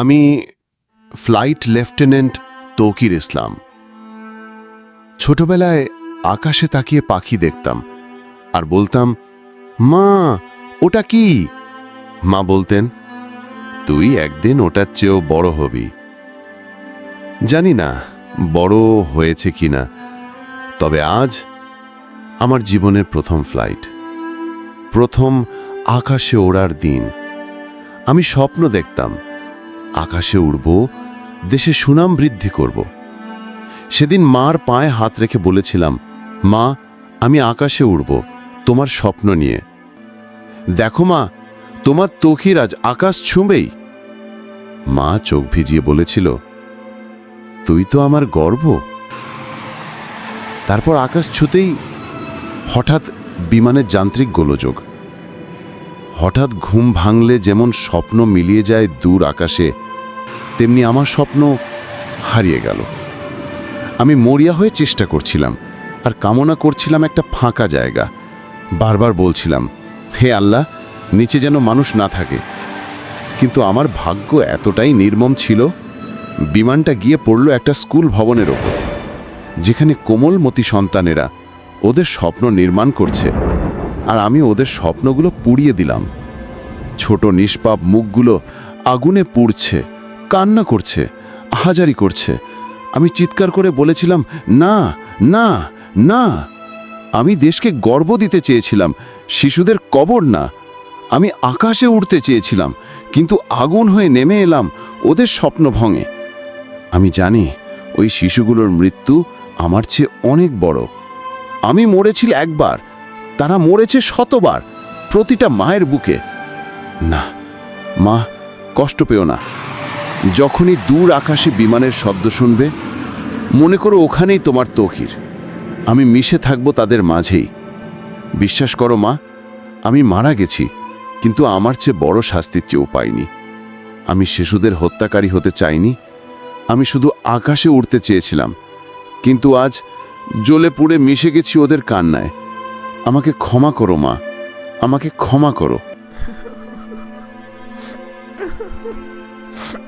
আমি flight lieutenant Tauqir ইসলাম। ছোটবেলায় আকাশে তাকিয়ে পাখি দেখতাম আর বলতাম, মা, ওটা কি? মা বলতেন, তুই একদিন ওটার চেয়েও বড় হবি। জানি না, বড় হয়েছে কিনা তবে আজ আমার জীবনের প্রথম ফ্লাইট, প্রথম আকাশে ওড়ার দিন। আমি স্বপ্ন দেখতাম আকাশে উড়ব, দেশে সুনাম বৃদ্ধি করব। সেদিন মার পায়ে হাত রেখে বলেছিলাম, মা, আমি আকাশে উড়ব, তোমার স্বপ্ন নিয়ে। দেখো মা, তোমার তখির আজ আকাশ ছুঁবেই। মা চোখ ভিজিয়ে বলেছিল, তুই তো আমার গর্ব। তারপর আকাশ ছুতেই হঠাৎ বিমানের যান্ত্রিক গোলযোগ। হঠাৎ ঘুম ভাঙলে যেমন স্বপ্ন মিলিয়ে যায় দূর আকাশে তেমনি আমার স্বপ্ন হারিয়ে গেল। আমি মরিয়া হয়ে চেষ্টা করছিলাম, আর কামনা করছিলাম একটা ফাঁকা জায়গা। বারবার বলছিলাম, হে আল্লাহ, নিচে যেন মানুষ না থাকে। কিন্তু আমার ভাগ্য এতটাই নির্মম ছিল, বিমানটা গিয়ে পড়ল একটা স্কুল ভবনের ওপর, যেখানে কোমলমতি সন্তানেরা ওদের স্বপ্ন নির্মাণ করছে, আর আমি ওদের স্বপ্নগুলো পুড়িয়ে দিলাম। ছোট নিষ্পাপ মুখগুলো আগুনে পুড়ছে। কান্না করছে, আহাজারি করছে। আমি চিৎকার করে বলেছিলাম, না না না। আমি দেশকে গর্ব দিতে চেয়েছিলাম, শিশুদের কবর না। আমি আকাশে উঠতে চেয়েছিলাম, কিন্তু আগুন হয়ে নেমে এলাম ওদের স্বপ্ন ভঙে আমি জানি ওই শিশুগুলোর মৃত্যু আমার চেয়ে অনেক বড়। আমি মরেছি একবার, তারা মরেছে শতবার, প্রতিটা মায়ের বুকে। না, মা, কষ্ট পেও না। যখনই দূর আকাশে বিমানের শব্দ শুনবে, মনে করো ওখানেই তোমার তখির আমি মিশে থাকব তাদের মাঝেই। বিশ্বাস করো মা, আমি মারা গেছি, কিন্তু আমার চেয়ে বড় শাস্তির চেয়েও পাইনি। আমি শিশুদের হত্যাকারী হতে চাইনি, আমি শুধু আকাশে উড়তে চেয়েছিলাম। কিন্তু আজ জ্বলে পুড়ে মিশে গেছি ওদের কান্নায়। আমাকে ক্ষমা করো মা, আমাকে ক্ষমা করো।